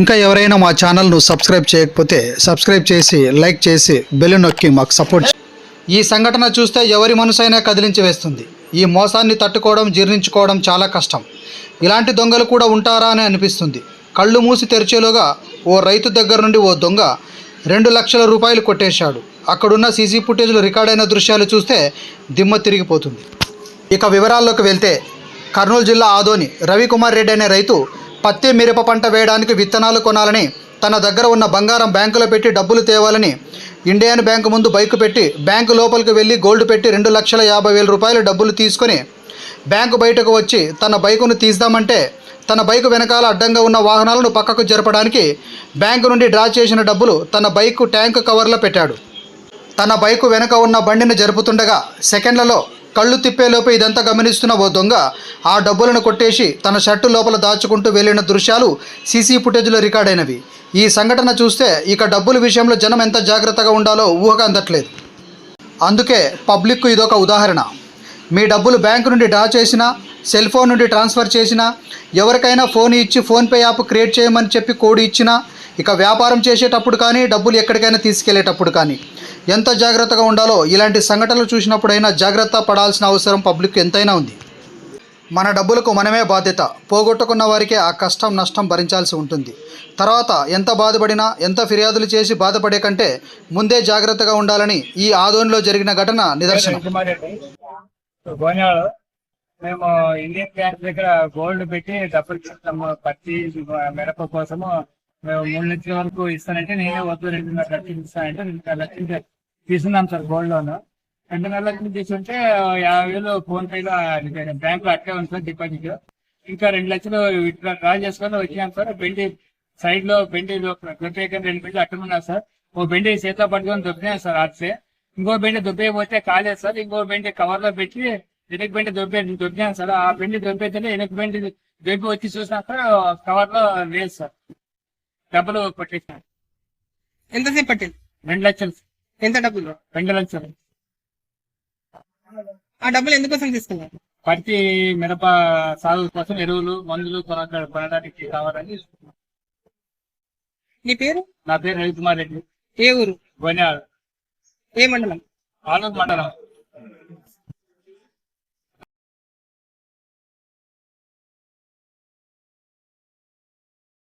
ఇంకా ఎవరైనా మా ఛానల్ను సబ్స్క్రైబ్ చేయకపోతే సబ్స్క్రైబ్ చేసి లైక్ చేసి బెల్ నొక్కి మాకు సపోర్ట్ ఈ సంఘటన చూస్తే ఎవరి మనసైనా కదిలించి వేస్తుంది. ఈ మోసాన్ని తట్టుకోవడం జీర్ణించుకోవడం చాలా కష్టం. ఇలాంటి దొంగలు కూడా ఉంటారా అని అనిపిస్తుంది. కళ్ళు మూసి తెరిచేలోగా ఓ రైతు దగ్గర నుండి ఓ దొంగ రెండు లక్షల రూపాయలు కొట్టేశాడు. అక్కడున్న సీసీ ఫుటేజ్లు రికార్డైన దృశ్యాలు చూస్తే దిమ్మ తిరిగిపోతుంది. ఇక వివరాల్లోకి వెళ్తే కర్నూలు జిల్లా ఆదోని రవికుమార్ రెడ్డి అనే రైతు పత్తి మిరప పంట వేయడానికి విత్తనాలు కొనాలని తన దగ్గర ఉన్న బంగారం బ్యాంకులో పెట్టి డబ్బులు తేవాలని ఇండియన్ బ్యాంకు ముందు బైక్ పెట్టి బ్యాంకు లోపలికి వెళ్ళి గోల్డ్ పెట్టి రెండు లక్షల యాభై వేల రూపాయల డబ్బులు తీసుకొని బ్యాంకు బయటకు వచ్చి తన బైకును తీద్దామంటే తన బైకు వెనకాల అడ్డంగా ఉన్న వాహనాలను పక్కకు జరపడానికి బ్యాంకు నుండి డ్రా చేసిన డబ్బులు తన బైకు ట్యాంక్ కవర్లో పెట్టాడు. తన బైకు వెనక ఉన్న బండిని జరుపుతుండగా సెకండ్లలో కళ్ళు తిప్పేలోపే ఇదంతా గమనిస్తున్న ఓ దొంగ ఆ డబ్బులను కొట్టేసి తన షర్టు లోపల దాచుకుంటూ వెళ్ళిన దృశ్యాలు సీసీ ఫుటేజ్లో రికార్డైనవి. ఈ సంఘటన చూస్తే ఇక డబ్బుల విషయంలో జనం ఎంత జాగ్రత్తగా ఉండాలో ఊహగా అందట్లేదు. అందుకే పబ్లిక్కు ఇదొక ఉదాహరణ. మీ డబ్బులు బ్యాంకు నుండి డ్రా చేసినా సెల్ ఫోన్ నుండి ట్రాన్స్ఫర్ చేసినా ఎవరికైనా ఫోన్ ఇచ్చి ఫోన్పే యాప్ క్రియేట్ చేయమని చెప్పి కోడ్ ఇచ్చినా ఇక వ్యాపారం చేసేటప్పుడు కానీ డబ్బులు ఎక్కడికైనా తీసుకెళ్ళేటప్పుడు కానీ ఎంత జాగ్రత్తగా ఉండాలో? ఇలాంటి సంఘటనలు చూసినప్పుడైనా జాగ్రత్త పడాల్సిన అవసరం పబ్లిక్ ఎంతైనా ఉంది. మన డబ్బులకు మనమే బాధ్యత. పోగొట్టుకున్న వారికే ఆ కష్టం నష్టం భరించాల్సి ఉంటుంది. తర్వాత ఎంత బాధపడినా ఎంత ఫిర్యాదులు చేసి బాధపడే కంటే ముందే జాగ్రత్తగా ఉండాలని ఈ ఆదోనిలో జరిగిన ఘటన నిదర్శనం. మేము ఇండియన్ బ్యాంక్ దగ్గర గోల్డ్ పెట్టి డబ్బులు పత్తి మిరప కోసము మూడు లక్షల వరకు ఇస్తానంటే నేనే వద్దు రెండున్నర లక్షలు ఇస్తానంటే రెండున్నర లక్షలు తీసుకున్నాను సార్ గోల్డ్ లోన్ రెండున్నర లక్షలు తీసుకుంటే యాభై వేలు ఫోన్ పే లో బ్యాంక్లో అట్లే ఉంది సార్ డిపాజిట్ ఇంకా రెండు లక్షలు ఇట్లా డ్రా చేసుకొని వచ్చాను సార్. బెండి సైడ్లో బెండి దొబ్బేకని రెండు బెండి అట్లా ఉన్నారు సార్. ఓ బెండి చేతిలో పట్టుకొని దొబ్బినా సార్ అట్లే ఇంకో బెండి దొబ్బేయపోతే కాలేదు సార్. ఇంకో బెండి కవర్లో పెట్టి వెనక బెండి దొబ్బే దొబ్బినాను సార్. ఆ బెండి దొబ్బైతేనే వెనక బెండి దొబ్బి వచ్చి చూసినాక కవర్లో లేదు సార్. డబ్బులు కొట్టేసాను ఎంతసేపు పట్టింది? రెండు లక్షలు. ఎంత డబ్బులు? రెండు లక్షలు. ఆ డబ్బులు ఎందుకోసం తీసుకున్నారు? పత్తి మిరప సాగు కోసం ఎరువులు మందులు కొన- కొనడానికి కావాలని నీ పేరు? నా పేరు రవికుమార్ రెడ్డి. ఏ ఊరు? గోన్యాడు ఏ మండలం? ఆలూరు మండలం.